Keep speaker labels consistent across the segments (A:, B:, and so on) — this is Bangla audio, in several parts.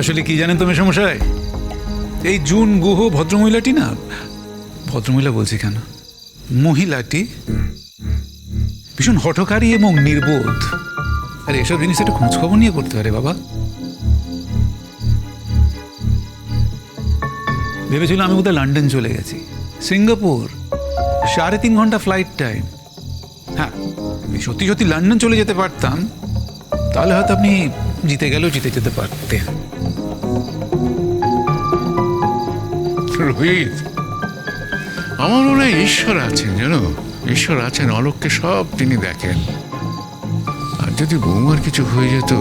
A: আসলে কি জানেন তো মেশামশাই? এই জুন গুহ ভদ্রমহিলাটি না, ভদ্রমহিলা বলছি কেন? মহিলাটি ভীষণ হঠকারী এবং নির্বোধ। আর, এসব জিনিস একটু খোঁজখবর নিয়ে করতে পারে বাবা। ভেবেছিল আমি বোধহয় লন্ডন চলে গেছি। সিঙ্গাপুর, সাড়ে তিন ঘণ্টা ফ্লাইট টাইম হ্যাঁ সত্যি সত্যি লন্ডন চলে যেতে পারতাম। তাহলে হয়তো আপনি জিতে গেলেও জিতে যেতে পারতেন
B: রোহিত আমার মনে হয় ঈশ্বর আছেন জানো? ঈশ্বর আছেন অলোককে সব তিনি দেখেন। আর যদি বৌমার কিছু হয়ে যেত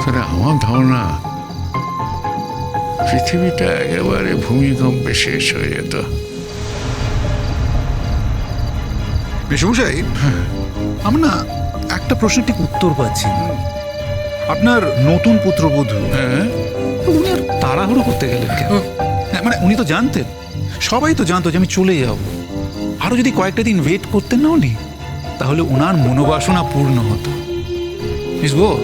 B: তাহলে আমার ধারণা পৃথিবীটা একেবারে ভূমিকম্পে শেষ হয়ে যেত।
A: মেশমশাই আমার না একটা প্রশ্নের ঠিক উত্তর পাচ্ছি। না। আপনার নতুন পুত্রবধূ।
B: হ্যাঁ।
A: উনি আর তাড়াহুড়ো করতে গেলেন কেন? হ্যাঁ, মানে উনি তো জানতেন। সবাই তো জানতো যে আমি চলে যাব। আরও যদি কয়েকটা দিন ওয়েট করতেন না উনি তাহলে ওনার মনোবাসনা পূর্ণ হতো। মিস গো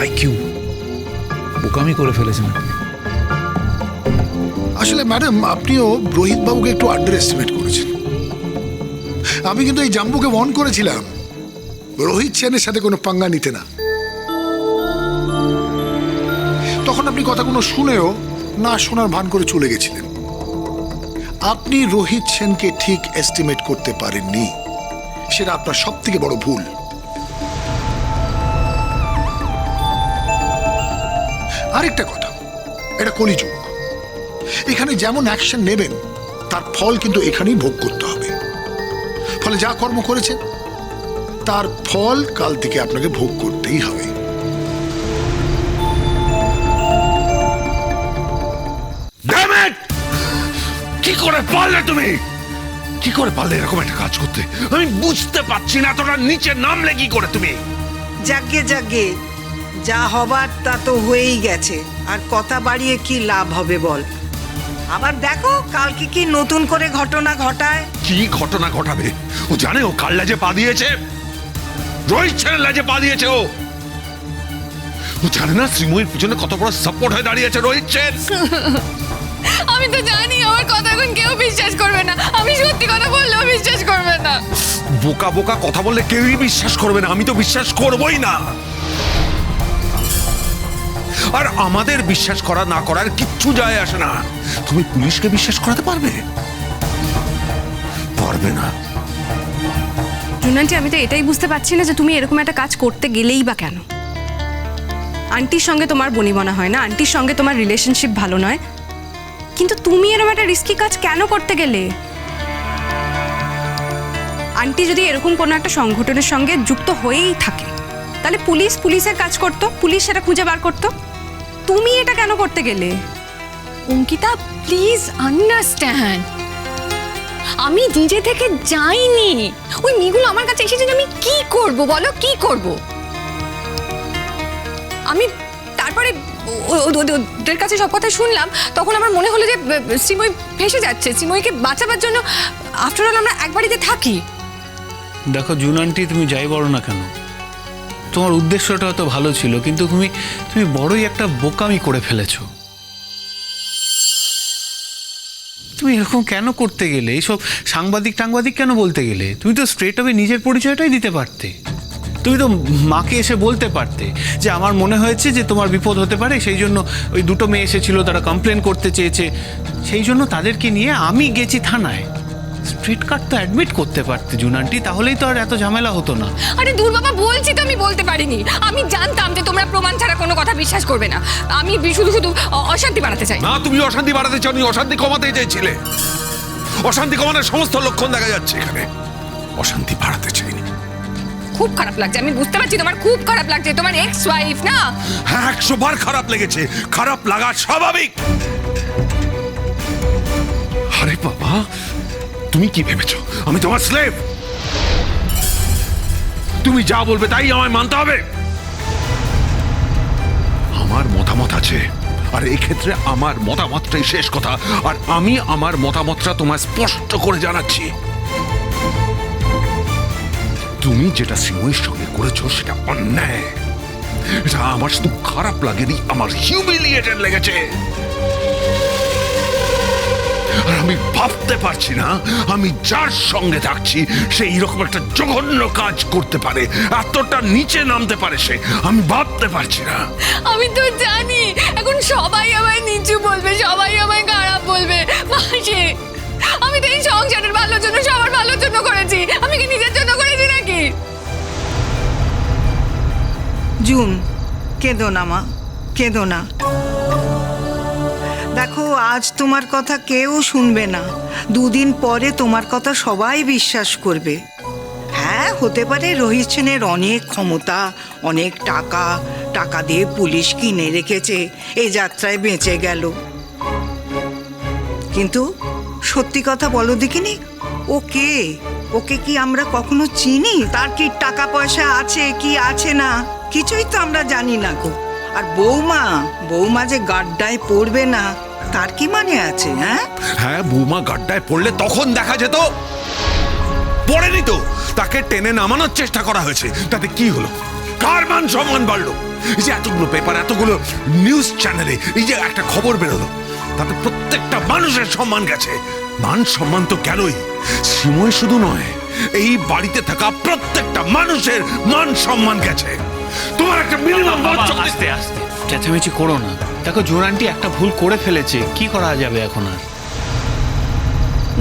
A: আই কিউ বোকামি করে ফেলেছেন আপনি।
C: আসলে ম্যাডাম আপনিও রোহিত বাবুকে একটু আন্ডার এস্টিমেট করেছেন। আমি কিন্তু এই জাম্বুকে ওয়ান করেছিলাম। রোহিত সেনের সাথে কোনো পাঙ্গা নিতে না। তখন আপনি কথাগুলো শুনেও না শোনার ভান করে চলে গেছিলেন, আপনি রোহিত সেনকে ঠিক এস্টিমেট করতে পারেননি। সেটা আপনার সব থেকে বড় ভুল। আরেকটা কথা, এটা কলিযুগ। এখানে যেমন অ্যাকশন নেবেন, তার ফল কিন্তু এখানেই ভোগ করতে হবে। ফলে যা কর্ম করেছেন, তার ফল কাল থেকে আপনাকে ভোগ করতেই হবে।
D: করে পারলে তুমি? কি করে পারলে এরকম একটা কাজ করতে? আমি বুঝতে পারছি না তোরা নিচে নামলে কি করে তুমি?
E: যাগে যাগে যা হবার তা তো হয়েই গেছে। আর কথা বাড়িয়ে কি লাভ হবে বল? আবার দেখো কালকে কি নতুন করে ঘটনা ঘটায়?
D: কি ঘটনা ঘটাবে? ও জানে ও কাল লাজে পা দিয়েছে? রোহিত ছেলের লাজে পা দিয়েছে ও। ও জানে না শ্রীময়ীর পিছনে কত বড় সাপোর্ট হয়ে দাঁড়িয়েছে রোহিত সেন?
F: বিশ্বাস করবে না। আমি সত্যি কথা বললেও বিশ্বাস করবে না।
D: বোকা বোকা কথা বললে কেউই বিশ্বাস করবে না। আমি তো বিশ্বাস করবই না। আর আমাদের বিশ্বাস করা না করার কিচ্ছু যায় আসে না। তুমি পুলিশকে বিশ্বাস করাতে পারবে? পারবে না।
F: জুনান্টি আমি তো এটাই বুঝতে পারছি না যে তুমি এরকম একটা কাজ করতে গেলেই বা কেন? আন্টির সঙ্গে তোমার বনিবনা হয় না? আন্টির সঙ্গে তোমার রিলেশনশিপ ভালো নয়? কিন্তু তুমি এরকম একটা রিস্কি কাজ কেন করতে গেলে? আন্টি যদি এরকম কোনো একটা সংগঠনের সঙ্গে যুক্ত হয়েই থাকে, তাহলে পুলিশ পুলিশের কাজ করতো, পুলিশ সেটা খুঁজে বার করতো। তুমি এটা কেন করতে গেলে?
G: অঙ্কিতা প্লিজ আন্ডারস্ট্যান্ড আমি নিজে থেকে যাইনি। ওই মেয়েগুলো আমার কাছে এসেছে যে আমি কি করব বলো, কি করব? আমি তারপরে ওদের কাছে সব কথা শুনলাম, তখন আমার মনে হলো যে শ্রীময় ভেসে যাচ্ছে। শ্রীময়কে বাঁচাবার জন্য আফটার অল আমরা এক বাড়িতে থাকি।
H: দেখো, জুন আন্টি তুমি যাই বলো না কেন? তোমার উদ্দেশ্যটা হয়তো ভালো ছিল, কিন্তু তুমি তুমি বড়ই একটা বোকামি করে ফেলেছো। তুমি এরকম কেন করতে গেলে? এইসব সাংবাদিক টাংবাদিক কেন বলতে গেলে? তুমি তো স্ট্রেট হবে নিজের পরিচয়টাই দিতে পারতে। তুমি তো মাকে এসে বলতে পারতে যে আমার মনে হয়েছে যে তোমার বিপদ হতে পারে সেই জন্য ওই দুটো মেয়ে এসেছিল তারা কমপ্লেন করতে চেয়েছে। সেই জন্য তাদেরকে নিয়ে আমি গেছি থানায়। স্ট্রিট কার্ড তো অ্যাডমিট করতে পারতে জুন আন্টি তাহলেই তো আর এত ঝামেলা হতো না।
G: আরে দূর বাবা বলছি তো আমি বলতে পারিনি। আমি জানতাম যে তোমরা প্রমাণ ছাড়া কোনো কথা বিশ্বাস করবে না। আমি শুধু শুধু অশান্তি বাড়াতে চাই।
D: না তুমি অশান্তি বাড়াতে চাও অশান্তি কমাতে চাইছিলে অশান্তি কমানোর সমস্ত লক্ষণ দেখা যাচ্ছে এখানে। অশান্তি বাড়াতে চাইনি।
G: খুব খারাপ লাগছে। আমি বুঝতে পারছি তোমার খুব খারাপ লাগছে। তোমার এক্স ওয়াইফ না?
D: হ্যাঁ একশো বার খারাপ লেগেছে। খারাপ লাগা স্বাভাবিক। আরে বাবা, তুমি কি ভেবেছো? আমি তোমার স্লেভ তুমি যা বলবে তাই আমায় মানতে হবে। আমার মতামত আছে। আর এই ক্ষেত্রে আমার মতামতটাই শেষ কথা। আর আমি আমার মতামতটা তোমায় স্পষ্ট করে জানাচ্ছি। তুমি যেটা শ্রীময়ীর সঙ্গে করেছ সেটা অন্যায়। এটা আমার শুধু খারাপ লাগেনি, আমার হিউমিলিয়েটেড লেগেছে। আর আমি ভাবতে পারছি না, আমি যার সঙ্গে থাকছি, সে এইরকম একটা জঘন্য কাজ করতে পারে, এতটা নিচে নামতে পারে সে, আমি ভাবতে পারছি না।
G: আমি তো জানি, এখন সবাই আমায় নিচু বলবে, সবাই আমায় খারাপ বলবে, মাসি। আমি তো এই সংসারের ভালোর জন্য, সবার ভালোর জন্য করেছি। আমি কি নিজের জন্য করেছি নাকি?
E: জুন, কেঁদো না মা, কেঁদো না। দেখো, আজ তোমার কথা কেউ শুনবে না। দুদিন পরে তোমার কথা সবাই বিশ্বাস করবে। হ্যাঁ হতে পারে রোহিত সেনের অনেক ক্ষমতা, অনেক টাকা টাকা দিয়ে পুলিশ কিনে রেখেছে এই যাত্রায় বেঁচে গেল। কিন্তু সত্যি কথা বলো দেখিনি? ও কে? ওকে কি আমরা কখনো চিনি? তার কি টাকা পয়সা আছে, কি আছে না? কিছুই তো আমরা জানি না গো। আর বৌমা বৌমা যে গাড্ডায় পড়বে না, তার কি মানে আছে হ্যাঁ?
D: হ্যাঁ বৌমা গাড্ডায় পড়লে তখন দেখা যেত। পড়েনি তো। তাকে টেনে নামানোর চেষ্টা করা হয়েছে। তাতে কি হলো? কার মান সম্মান বাড়লো? এই যে এতগুলো পেপার এতগুলো নিউজ চ্যানেলে এই যে একটা খবর বেরোলো তাতে প্রত্যেকটা মানুষের সম্মান গেছে। মান সম্মান তো গেলই। সিময় শুধু নয় এই বাড়িতে থাকা প্রত্যেকটা মানুষের মান সম্মান গেছে। তোমার একটা মিনিমাম
H: আস্তে আস্তে। চেঁচামেচি করো না। দেখো জোর আন্টি একটা ভুল করে ফেলেছে। কি করা যাবে এখন আর?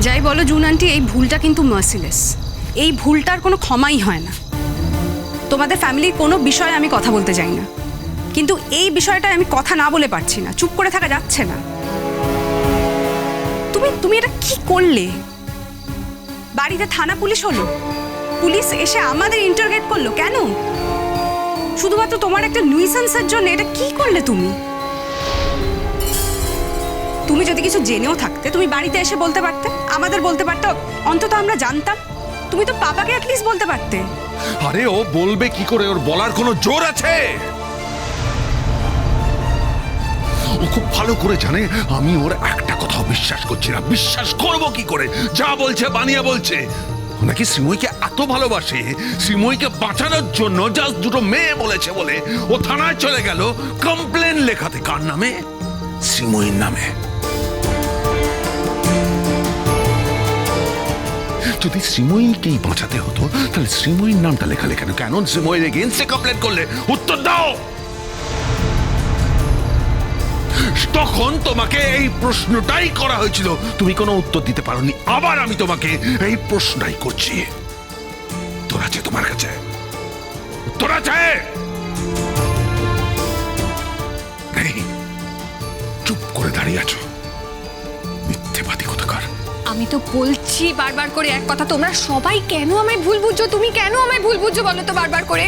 F: যাই বলো জুন আন্টি এই ভুলটা কিন্তু মার্সিলেস এই ভুলটার কোনো ক্ষমাই হয় না। তোমাদের ফ্যামিলির কোনো বিষয়ে আমি কথা বলতে চাই না। কিন্তু এই বিষয়টায় আমি কথা না বলে পারছি না। চুপ করে থাকা যাচ্ছে না। তুমি তুমি এটা কি করলে? বাড়িতে থানা পুলিশ হলো। পুলিশ এসে আমাদের ইন্টারগেট করল কেন? শুধুমাত্র তোমার একটা নুইসেন্সের জন্য এটা কি করলে তুমি? তুমি যদি কিছু জেনেও থাকতে, তুমি বাড়িতে এসে বলতে পারতে, আমাদের বলতে পারতে, অন্তত আমরা জানতাম। তুমি তো পাপাকে অ্যাটলিস্ট বলতে পারতে।
D: আরে ও বলবে কি করে? ওর বলার কোনো জোর আছে? ও খুব ভালো করে জানে, আমি ওর একটা কথাও বিশ্বাস করছি না। বিশ্বাস করব কি করে? যা বলছে, বানিয়ে বলছে। নাকি শ্রীময়ীকে এত ভালোবাসে? শ্রীময়ীকে বাঁচানোর জন্য জাস্ট দুটো মেয়ে বলেছে বলে ও থানায় চলে গেল। কমপ্লেন লেখাতে কার নামে? শ্রীময়ীর নামে। যদি শ্রীময়ীকেই বাঁচাতে হতো, তাহলে শ্রীময়ীর নামটা লেখালে কেন? কেন শ্রীময়ীর এগেনস্টে কমপ্লেন করলে? উত্তর দাও! তখন তোমাকে এই প্রশ্নটাই করা হয়েছিল। তুমি কোনো উত্তর দিতে পারোনি। আবার আমি তোমাকে এই প্রশ্নটাই করছি। উত্তর আছে তোমার কাছে। উত্তর আছে! চুপ করে দাঁড়িয়ে আছো।
G: আমি তো বলছি বারবার করে এক কথা তোমরা সবাই কেন আমায় ভুল বুঝছ? তুমি কেন আমায় ভুল বুঝছ বলো তো বারবার করে?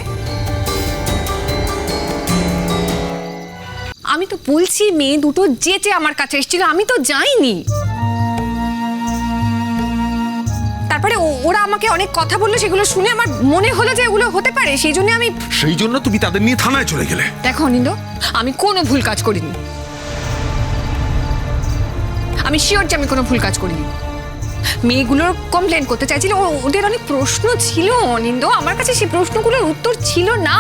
G: আমি তো বলছি মেয়ে দুটো যেতে আমার কাছে এসেছিল আমি তো যাইনি। তারপরে ওরা আমাকে অনেক কথা বলল সেগুলো শুনে আমার মনে হলো যে এগুলো হতে পারে সেই জন্য আমি
D: সেই জন্য তুমি তাদের নিয়ে থানায় চলে গেলে।
G: দেখো অনিন্দ আমি কোনো ভুল কাজ করিনি। আমি শিওর যে আমি কোনো ভুল কাজ করিনি। মেয়েগুলোর কমপ্লেন করতে চাইছিল। ওদের অনেক প্রশ্ন ছিল, অনিন্দ। আমার কাছে সেই প্রশ্নগুলোর উত্তর ছিল না।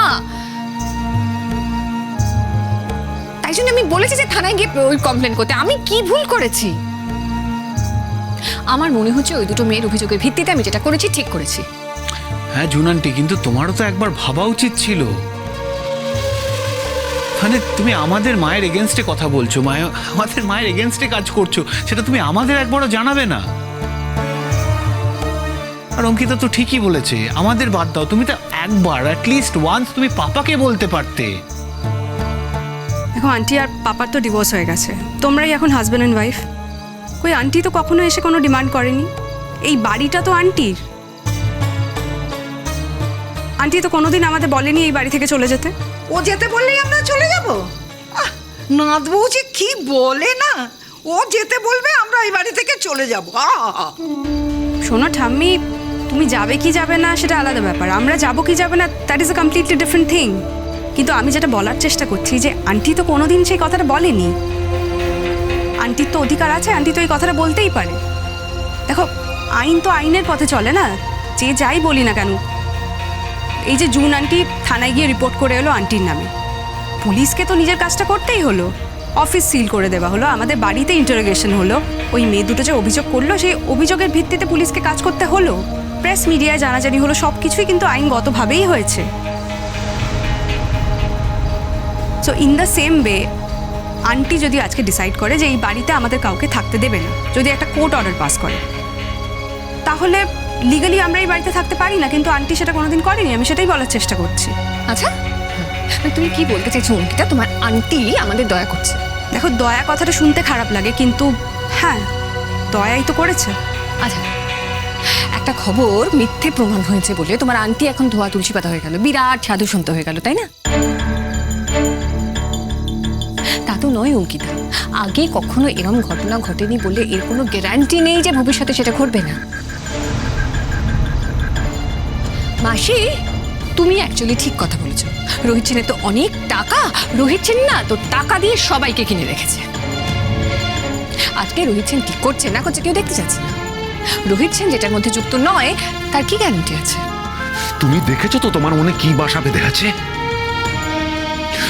G: তাই জন্য আমি বলেছি যে থানায় গিয়ে ওই কমপ্লেন করতে। আমি কি ভুল করেছি? আমার মনে হচ্ছে ওই দুটো মেয়ের অভিযোগের ভিত্তিতে আমি যেটা করেছি, ঠিক করেছি।
H: হ্যাঁ জুন আন্টি কিন্তু তোমারও তো একবার ভাবা উচিত ছিল। মানে তুমি আমাদের মায়ের এগেনস্টে কথা বলছো মায়ের আমাদের মায়ের এগেনস্টে কাজ করছ, সেটা তুমি আমাদের একবারও জানাবে না। আর অঙ্কিতা তো ঠিকই বলেছে আমাদের বাদ দাও তুমি তো একবার অ্যাটলিস্ট ওয়ান্স তুমি পাপাকে বলতে পারতে।
F: দেখো আন্টি আর পাপার তো ডিভোর্স হয়ে গেছে তোমরাই এখন হাজব্যান্ড অ্যান্ড ওয়াইফ কই আন্টি তো কখনো এসে কোনো ডিমান্ড করেনি? এই বাড়িটা তো আন্টির। আন্টি তো কোনোদিন আমাদের বলেনি এই বাড়ি থেকে চলে যেতে।
E: ও যেতে বললেই আমরা চলে যাব? আহ, নাথ বউ যে কি বলে না? ও যেতে বলবে আমরা এই বাড়ি থেকে চলে যাব। আহা।
F: শোনো ঠাম্মি তুমি যাবে কি যাবে না সেটা আলাদা ব্যাপার। আমরা যাব কি যাবে না that is a completely different thing কিন্তু আমি যেটা বলার চেষ্টা করছি যে আন্টি তো কোনোদিন সেই কথাটা বলেনি। আন্টির তো অধিকার আছে আন্টি তো এই কথাটা বলতেই পারে। দেখো, আইন তো আইনের পথে চলে না, যে যাই বলি না কেন। এই যে জুন আন্টি থানায় গিয়ে রিপোর্ট করে এলো আন্টির নামে। পুলিশকে তো নিজের কাজটা করতেই হলো। অফিস সিল করে দেওয়া হলো, আমাদের বাড়িতে ইন্টারোগেশন হলো। ওই মেয়ে দুটো যে অভিযোগ করল, সেই অভিযোগের ভিত্তিতে পুলিশকে কাজ করতে হলো। প্রেস মিডিয়ায় জানাজানি হলো সব কিছুই কিন্তু আইনগতভাবেই হয়েছে। So in the same way auntie যদি আজকে ডিসাইড করে যে এই বাড়িতে আমাদের কাউকে থাকতে দেবে না যদি একটা কোর্ট অর্ডার পাস করে তাহলে লিগালি আমরা এই বাড়িতে থাকতে পারি না কিন্তু আন্টি সেটা কোনোদিন করেনি আমি সেটাই বলার চেষ্টা করছি।
G: আচ্ছা তুমি কি বলতে চাইছো অঙ্কিতা? তোমার আন্টি আমাদের দয়া করছে।
F: দেখো দয়া কথাটা শুনতে খারাপ লাগে কিন্তু হ্যাঁ দয়াই তো করেছে।
G: আচ্ছা। একটা খবর মিথ্যে প্রমাণ হয়েছে বলে তোমার আন্টি এখন ধোয়া তুলসী পাতা হয়ে গেল। বিরাট সাধু সন্ত হয়ে গেল, তাই না? তা তো নয়, অঙ্কিতা। আগে কখনো এরম ঘটনা ঘটেনি বলে এর কোনো গ্যারান্টি নেই যে ভবিষ্যতে সেটা ঘটবে না। মাসি, তুমি অ্যাকচুয়ালি ঠিক কথা বলেছ। রোহিত সেনের তো অনেক টাকা। রোহিত সেন না, তো টাকা দিয়ে সবাইকে কিনে রেখেছে। আজকে রোহিত সেন কি করছে না করছে কেউ দেখতে চাচ্ছে না? রোহিত সেন যেটার মধ্যে যুক্ত নয় তার কি গ্যারান্টি আছে?
D: তুমি দেখেছ তো তোমার মনে কি বাসা বেঁধে আছে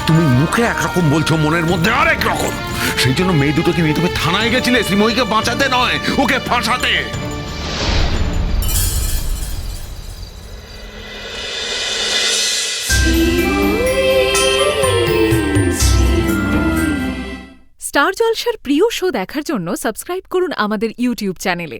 D: তুমি মুখে একরকম বলছো মনের মধ্যে আরেক রকম। সেই জন্য মেয়ে দুটো কি নিয়ে তুমি থানায় গেছিলে শ্রীময়ীকে বাঁচাতে নয় ওকে ফাঁসাতে।
I: স্টার জলসার প্রিয় শো দেখার জন্য সাবস্ক্রাইব করুন আমাদের ইউটিউব চ্যানেলে।